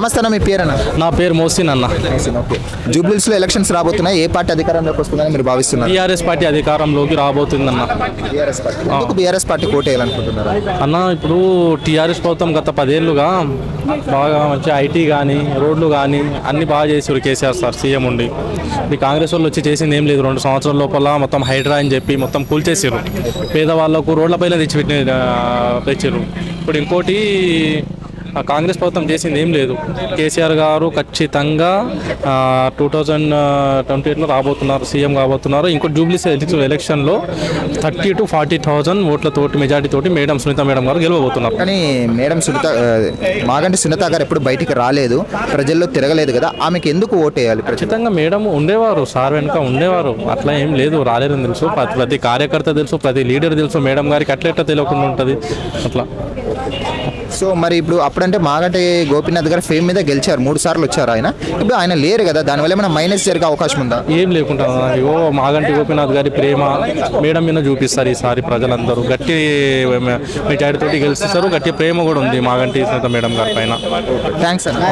నమస్తే అన్న మీ పేరన్న? నా పేరు మోసిన్ అన్న. జూబ్లీస్లో ఎలక్షన్స్ రాబోతున్నాయి. ఏ పార్టీ అధికారంలోకి వస్తుందని మీరు భావిస్తున్నారు? టీఆర్ఎస్ పార్టీ అధికారంలోకి రాబోతుందన్న. BRS party. బీఆర్ఎస్ పార్టీ కోటేయాలనుకుంటున్నారు అన్న ఇప్పుడు టీఆర్ఎస్ ప్రభుత్వం గత పదేళ్ళుగా బాగా మంచి ఐటీ కానీ రోడ్లు కానీ అన్ని బాగా చేసారు కేసీఆర్ సార్ సీఎం ఉండి. ఈ కాంగ్రెస్ వాళ్ళు వచ్చి చేసింది ఏం లేదు. రెండు సంవత్సరాల లోపల మొత్తం హైడ్రా అని చెప్పి మొత్తం కూల్చేసారు పేదవాళ్ళకు రోడ్లపైన తెచ్చిపెట్టిన తెచ్చారు ఇప్పుడు ఇంకోటి కాంగ్రెస్ ప్రభుత్వం చేసింది ఏం లేదు. కేసీఆర్ గారు ఖచ్చితంగా టూ థౌజండ్ ట్వంటీ ఎయిట్లో రాబోతున్నారు సీఎం కాబోతున్నారు. ఇంకో జూబ్లీస్ ఎలక్షన్లో థర్టీ టు ఫార్టీ థౌజండ్ ఓట్లతోటి మెజార్టీ తోటి మేడం సునీత మేడం గారు గెలవబోతున్నారు. కానీ మేడం సునీత మాగంటి సునీత గారు ఎప్పుడు బయటికి రాలేదు. ప్రజల్లో తిరగలేదు కదా. ఆమెకి ఎందుకు ఓటేయాలి ఖచ్చితంగా మేడం ఉండేవారు సార్ వెనుక ఉండేవారు. అట్లా ఏం లేదు. రాలేదని తెలుసు. ప్రతి ప్రతి కార్యకర్త తెలుసు ప్రతి లీడర్ తెలుసు. మేడం గారికి అట్లా ఎట్లా తెలియకుండా ఉంటుంది? అట్లా. సో మరి ఇప్పుడు అప్పుడంటే మాగంటి గోపీనాథ్ గారు ఫేమ్ మీద గెలిచారు. మూడు సార్లు వచ్చారు ఆయన. ఇప్పుడు ఆయన లేరు కదా దానివల్ల ఏమైనా మైనస్ జరిగే అవకాశం ఉందా? ఏం లేకుండా ఓ మాగంటి గోపీనాథ్ గారి ప్రేమ మేడం మీద చూపిస్తారు ఈసారి ప్రజలందరూ. గట్టి మెజారిటీ తోటి గెలిస్తారు గట్టి ప్రేమ కూడా ఉంది మాగంటి మేడం గారి పైన. థ్యాంక్స్ అన్న.